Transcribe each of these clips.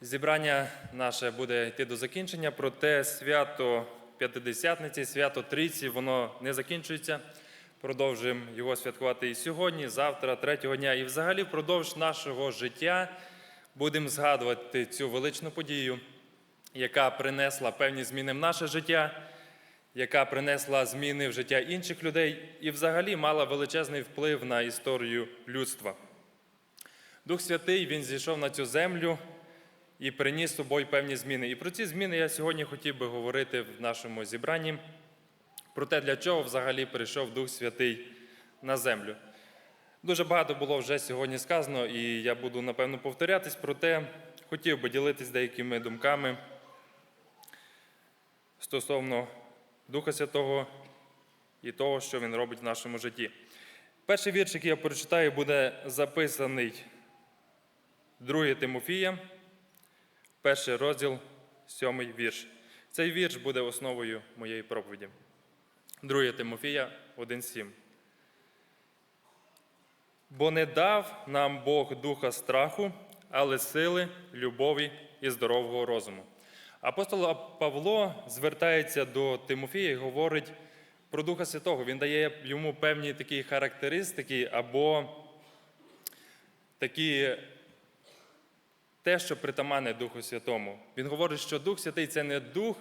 Зібрання наше буде йти до закінчення, проте свято П'ятидесятниці, свято Трійці, воно не закінчується. Продовжуємо його святкувати і сьогодні, завтра, третього дня. І взагалі впродовж нашого життя будемо згадувати цю величну подію, яка принесла певні зміни в наше життя, яка принесла зміни в життя інших людей і взагалі мала величезний вплив на історію людства. Дух Святий він зійшов на цю землю і приніс собою певні зміни. І про ці зміни я сьогодні хотів би говорити в нашому зібранні, про те, для чого взагалі прийшов Дух Святий на землю. Дуже багато було вже сьогодні сказано, і я буду напевно повторятись, проте хотів би ділитись деякими думками стосовно Духа Святого і того, що Він робить в нашому житті. Перший вірш, який я прочитаю, буде записаний 2 Тимофія, перший розділ, сьомий вірш. Цей вірш буде основою моєї проповіді. 2 Тимофія 1,7. Бо не дав нам Бог духа страху, але сили, любові і здорового розуму. Апостол Павло звертається до Тимофія і говорить про Духа Святого. Він дає йому певні такі характеристики або такі те, що притаманне Духу Святому. Він говорить, що Дух Святий це не дух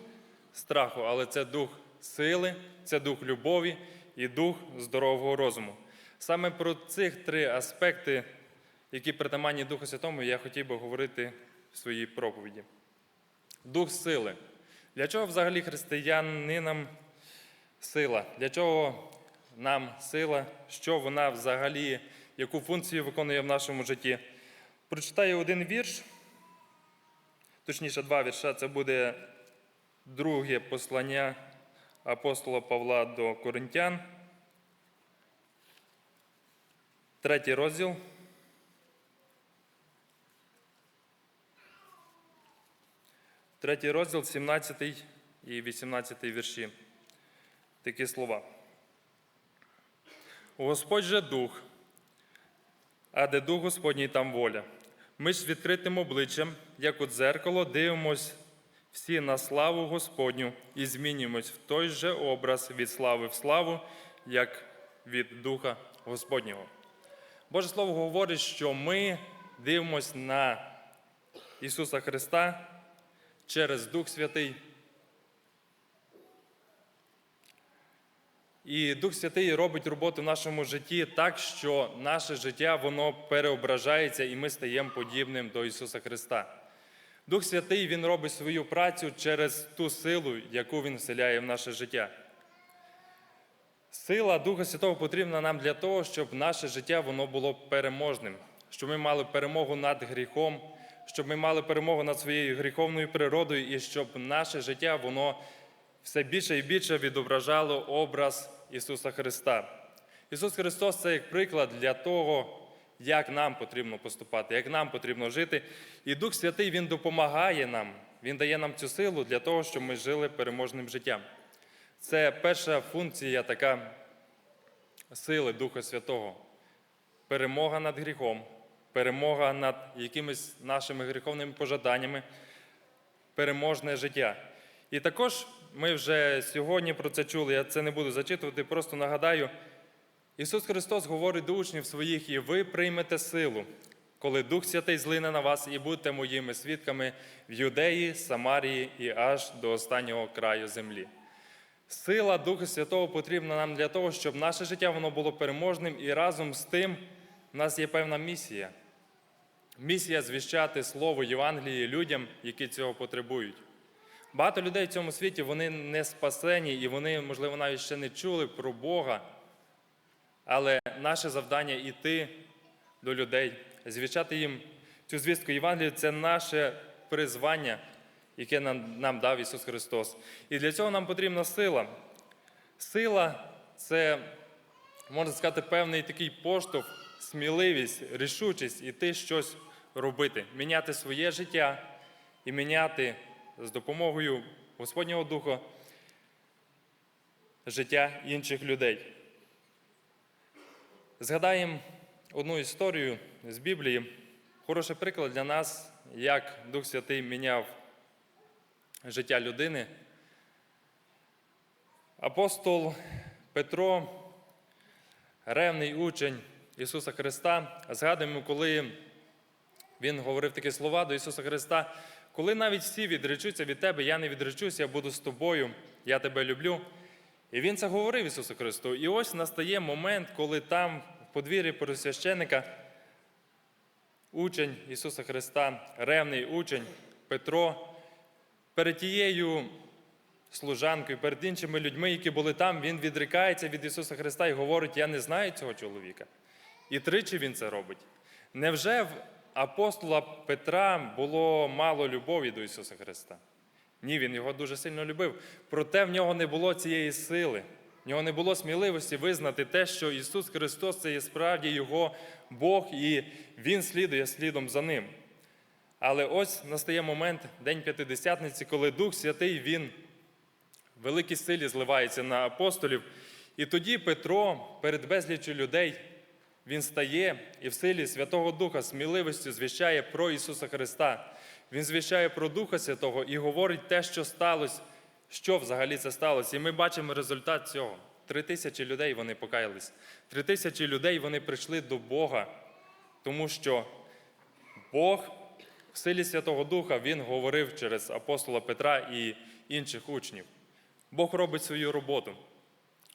страху, але це дух сили, це дух любові і дух здорового розуму. Саме про цих три аспекти, які притаманні Духу Святому, я хотів би говорити в своїй проповіді. Дух сили. Для чого взагалі християнинам сила? Для чого нам сила? Що вона взагалі, яку функцію виконує в нашому житті? Прочитаю один вірш, точніше, два вірша. Це буде друге послання апостола Павла до Коринтян, третій розділ. Третій розділ, 17 і 18 вірші. Такі слова. Господь же дух, а де дух Господній там воля. Ми ж з відкритим обличчям, як у дзеркало, дивимось всі на славу Господню і змінюємось в той же образ від слави в славу, як від Духа Господнього. Боже Слово говорить, що ми дивимось на Ісуса Христа через Дух Святий. І Дух Святий робить роботу в нашому житті так, що наше життя воно переображається і ми стаємо подібним до Ісуса Христа. Дух Святий Він робить свою працю через ту силу, яку Він вселяє в наше життя. Сила Духа Святого потрібна нам для того, щоб наше життя воно було переможним, щоб ми мали перемогу над гріхом, щоб ми мали перемогу над своєю гріховною природою, і щоб наше життя воно все більше і більше відображало образ Ісуса Христа. Ісус Христос це як приклад для того, як нам потрібно поступати, як нам потрібно жити. І Дух Святий Він допомагає нам, Він дає нам цю силу для того, щоб ми жили переможним життям. Це перша функція така сили Духа Святого. Перемога над гріхом, перемога над якимись нашими гріховними пожаданнями, переможне життя. І також ми вже сьогодні про це чули, я це не буду зачитувати, просто нагадаю. Ісус Христос говорить до учнів своїх, і ви приймете силу, коли Дух Святий злине на вас, і будете моїми свідками в Юдеї, Самарії і аж до останнього краю землі. Сила Духа Святого потрібна нам для того, щоб наше життя воно було переможним, і разом з тим в нас є певна місія. Місія звіщати Слово Євангелії людям, які цього потребують. Багато людей в цьому світі вони не спасені, і вони, можливо, навіть ще не чули про Бога. Але наше завдання йти до людей, звіщати їм цю звістку Євангелію це наше призвання, яке нам, нам дав Ісус Христос. І для цього нам потрібна сила. Сила це, можна сказати, певний такий поштовх, сміливість, рішучість іти щось робити, міняти своє життя і міняти з допомогою Господнього Духа життя інших людей. Згадаємо одну історію з Біблії. Хороший приклад для нас як Дух Святий міняв життя людини. Апостол Петро, ревний учень Ісуса Христа, згадуємо, коли він говорив такі слова до Ісуса Христа, коли навіть всі відречуться від Тебе, я не відречусь, я буду з тобою, я тебе люблю. І він це говорив Ісусу Христу. І ось настає момент, коли там, подвір'ї пересвященника, учень Ісуса Христа, ревний учень Петро, перед тією служанкою, перед іншими людьми, які були там, він відрікається від Ісуса Христа і говорить: Я не знаю цього чоловіка. І тричі він це робить. Невже в апостола Петра було мало любові до Ісуса Христа? Ні, він його дуже сильно любив. Проте в нього не було цієї сили, в нього не було сміливості визнати те, що Ісус Христос це є справді Його Бог, і Він слідує слідом за ним. Але ось настає момент, День П'ятидесятниці, коли Дух Святий Він в великій силі зливається на апостолів. І тоді Петро перед безліччю людей він стає і в силі Святого Духа сміливістю звіщає про Ісуса Христа. Він звіщає про Духа Святого і говорить те, що сталося, що взагалі це сталося. І ми бачимо результат цього. Три тисячі людей вони покаялись. Три тисячі людей вони прийшли до Бога, тому що Бог в силі Святого Духа Він говорив через апостола Петра і інших учнів. Бог робить свою роботу.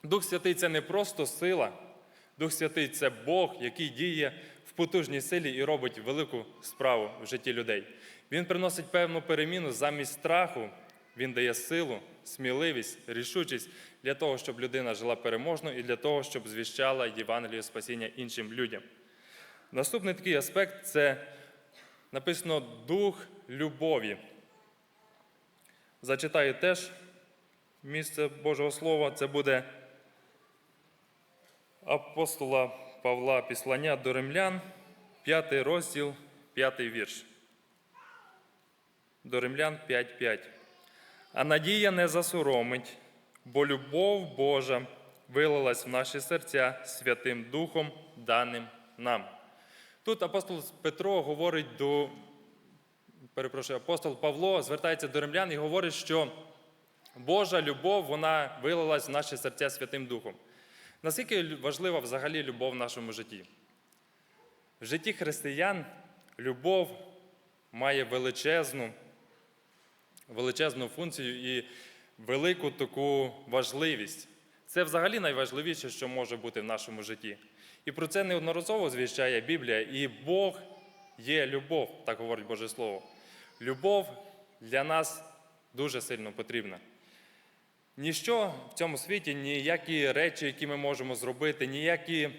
Дух Святий це не просто сила, Дух Святий це Бог, який діє в потужній силі і робить велику справу в житті людей. Він приносить певну переміну замість страху, він дає силу, сміливість, рішучість для того, щоб людина жила переможно і для того, щоб звіщала Євангелію спасіння іншим людям. Наступний такий аспект це написано дух любові. Зачитаю теж місце Божого Слова, це буде апостола Павла Післання до римлян, 5 розділ, 5 вірш. До римлян 5.5. А надія не засоромить, бо любов Божа вилилась в наші серця Святим Духом, даним нам. Тут апостол Петро говорить до, перепрошую, апостол Павло звертається до римлян і говорить, що Божа любов, вона вилилась в наші серця Святим Духом. Наскільки важлива взагалі любов в нашому житті? В житті християн любов має величезну, величезну функцію і велику таку важливість. Це взагалі найважливіше, що може бути в нашому житті. І про це неодноразово звіщає Біблія. І Бог є любов, так говорить Боже Слово. Любов для нас дуже сильно потрібна. Ніщо в цьому світі, ніякі речі, які ми можемо зробити, ніякі,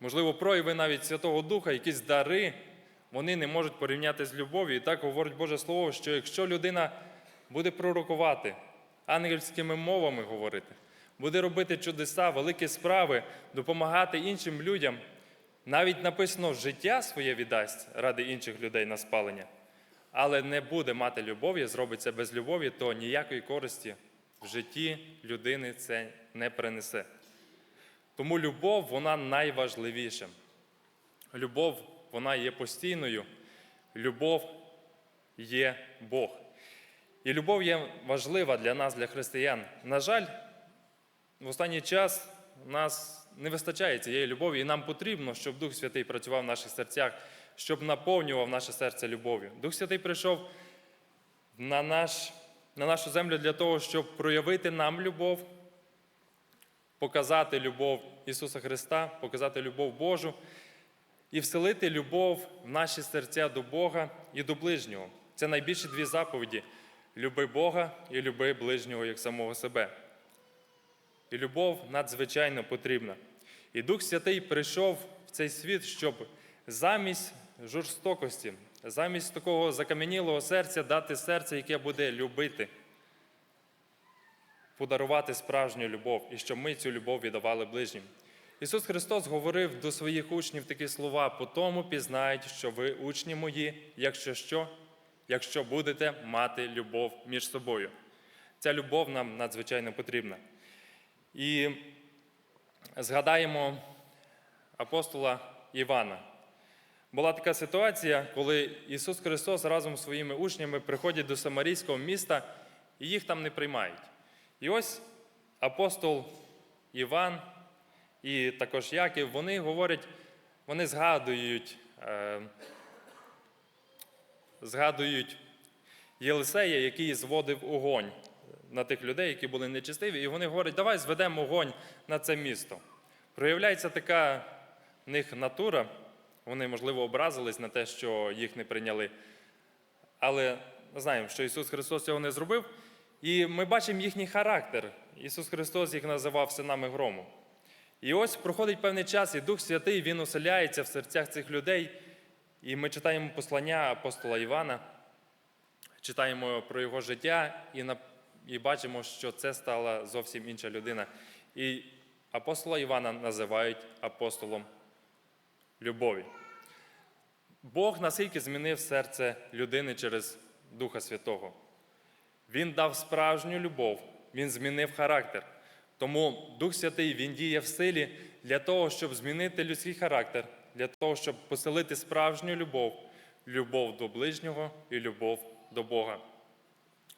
можливо, прояви навіть Святого Духа, якісь дари, вони не можуть порівняти з любов'ю. І так говорить Боже Слово, що якщо людина буде пророкувати, ангельськими мовами говорити, буде робити чудеса, великі справи, допомагати іншим людям, навіть написано життя своє віддасть ради інших людей на спалення але не буде мати любові, зробить це без любові, то ніякої користі в житті людини це не принесе. Тому любов, вона найважливіша. Любов, вона є постійною, любов є Бог. І любов є важлива для нас, для християн. На жаль, в останній час нас не вистачає цієї любові, і нам потрібно, щоб Дух Святий працював в наших серцях, щоб наповнював наше серце любов'ю. Дух Святий прийшов на, наш, на нашу землю для того, щоб проявити нам любов, показати любов Ісуса Христа, показати любов Божу і вселити любов в наші серця до Бога і до ближнього. Це найбільші дві заповіді: люби Бога і люби ближнього як самого себе. І любов надзвичайно потрібна. І Дух Святий прийшов в цей світ, щоб замість жорстокості, замість такого закам'янілого серця дати серце, яке буде любити, подарувати справжню любов, і щоб ми цю любов віддавали ближнім. Ісус Христос говорив до своїх учнів такі слова: по тому пізнають, що ви учні мої, якщо що, якщо будете мати любов між собою. Ця любов нам надзвичайно потрібна. І згадаємо апостола Івана. Була така ситуація, коли Ісус Христос разом з своїми учнями приходять до Самарійського міста і їх там не приймають. І ось апостол Іван і також Яків, вони говорять, вони згадують, е, згадують Єлисея, який зводив огонь на тих людей, які були нечистиві, і вони говорять, давай зведемо огонь на це місто. Проявляється така в них натура, вони, можливо, образились на те, що їх не прийняли. Але знаємо, що Ісус Христос цього не зробив. І ми бачимо їхній характер. Ісус Христос їх називав синами грому. І ось проходить певний час, і Дух Святий Він оселяється в серцях цих людей. І ми читаємо послання апостола Івана, читаємо про його життя і, і бачимо, що це стала зовсім інша людина. І апостола Івана називають апостолом любові. Бог наскільки змінив серце людини через Духа Святого. Він дав справжню любов, він змінив характер. Тому Дух Святий Він діє в силі для того, щоб змінити людський характер, для того, щоб поселити справжню любов, любов до ближнього і любов до Бога.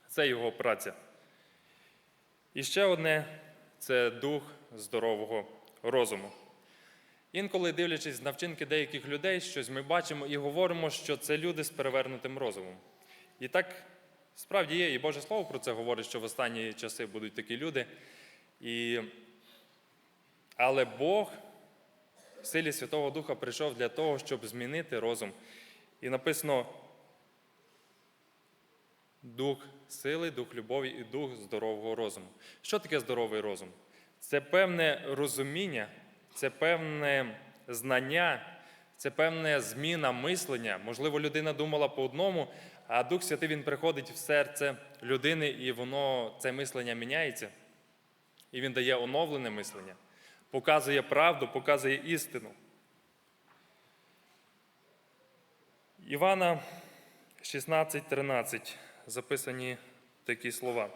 Це його праця. І ще одне це дух здорового розуму. Інколи, дивлячись на вчинки деяких людей, щось ми бачимо і говоримо, що це люди з перевернутим розумом. І так справді є, і Боже Слово про це говорить, що в останні часи будуть такі люди. І... Але Бог в силі Святого Духа прийшов для того, щоб змінити розум. І написано дух сили, дух любові і дух здорового розуму. Що таке здоровий розум? Це певне розуміння, це певне знання, це певна зміна мислення. Можливо, людина думала по одному, а Дух Святий він приходить в серце людини, і воно це мислення міняється. І він дає оновлене мислення, показує правду, показує істину. Івана 16:13 записані такі слова.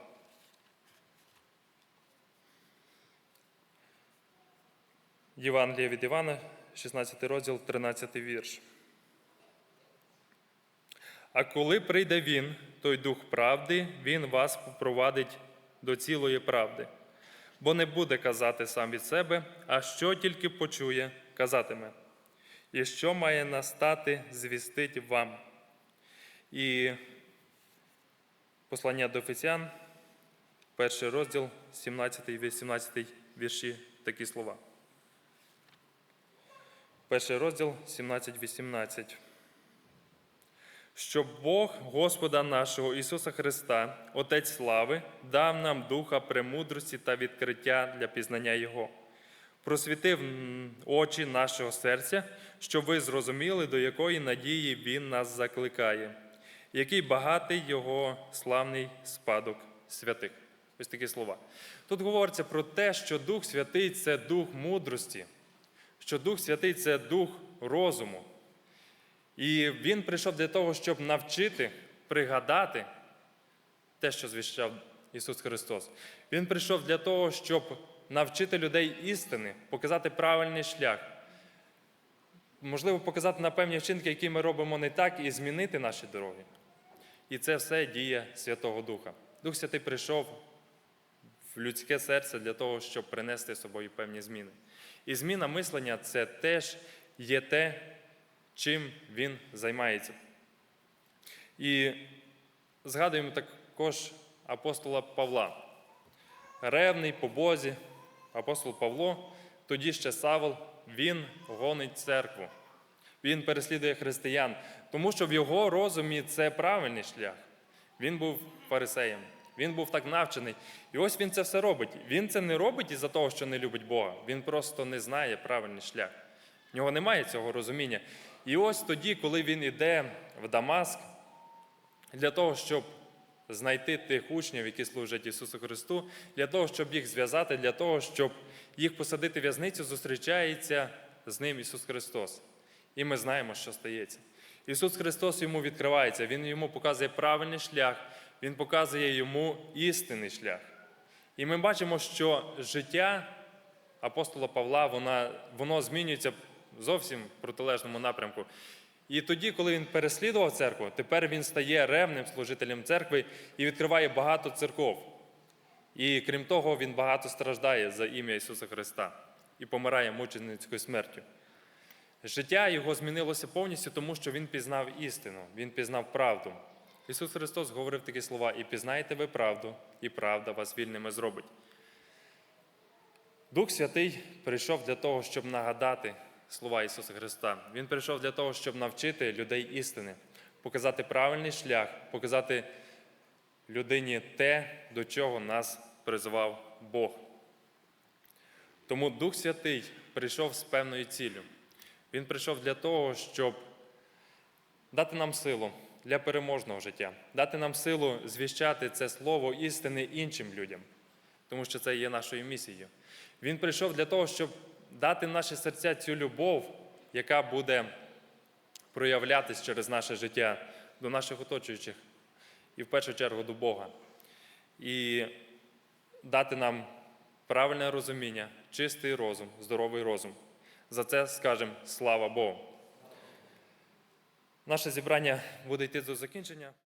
Євангелія від Івана, 16 розділ, 13 вірш. А коли прийде Він, той Дух правди, Він вас попровадить до цілої правди, бо не буде казати сам від себе, а що тільки почує, казатиме. І що має настати, звістить вам. І послання до Офіціан, перший розділ, 17 і 18 вірші, такі слова. Перший розділ 17-18. Щоб Бог Господа нашого Ісуса Христа, Отець слави, дав нам духа премудрості та відкриття для пізнання Його, просвітив очі нашого серця, щоб ви зрозуміли, до якої надії Він нас закликає, який багатий Його славний спадок святих. Ось такі слова. Тут говориться про те, що Дух Святий це дух мудрості що Дух Святий це дух розуму. І Він прийшов для того, щоб навчити, пригадати те, що звіщав Ісус Христос. Він прийшов для того, щоб навчити людей істини, показати правильний шлях. Можливо, показати на певні вчинки, які ми робимо не так, і змінити наші дороги. І це все діє Святого Духа. Дух Святий прийшов в людське серце для того, щоб принести з собою певні зміни. І зміна мислення це теж є те, чим він займається. І згадуємо також апостола Павла. Ревний по Бозі, апостол Павло, тоді ще Савол, він гонить церкву. Він переслідує християн, тому що в його розумі це правильний шлях. Він був фарисеєм, він був так навчений. І ось він це все робить. Він це не робить із-за того, що не любить Бога. Він просто не знає правильний шлях. В нього немає цього розуміння. І ось тоді, коли він іде в Дамаск, для того, щоб знайти тих учнів, які служать Ісусу Христу, для того, щоб їх зв'язати, для того, щоб їх посадити в в'язницю, зустрічається з ним Ісус Христос. І ми знаємо, що стається. Ісус Христос йому відкривається, Він йому показує правильний шлях, Він показує йому істинний шлях. І ми бачимо, що життя апостола Павла, вона, воно змінюється зовсім протилежному напрямку. І тоді, коли він переслідував церкву, тепер він стає ревним служителем церкви і відкриває багато церков. І крім того, він багато страждає за ім'я Ісуса Христа і помирає мученицькою смертю. Життя його змінилося повністю, тому що він пізнав істину, він пізнав правду. Ісус Христос говорив такі слова: і пізнаєте ви правду, і правда вас вільними зробить. Дух Святий прийшов для того, щоб нагадати слова Ісуса Христа. Він прийшов для того, щоб навчити людей істини, показати правильний шлях, показати людині те, до чого нас призвав Бог. Тому Дух Святий прийшов з певною ціллю. Він прийшов для того, щоб дати нам силу для переможного життя, дати нам силу звіщати це слово істини іншим людям, тому що це є нашою місією. Він прийшов для того, щоб дати в наші серця цю любов, яка буде проявлятись через наше життя до наших оточуючих і в першу чергу до Бога. І дати нам правильне розуміння, чистий розум, здоровий розум. За це скажемо слава Богу. Наше зібрання буде йти до закінчення.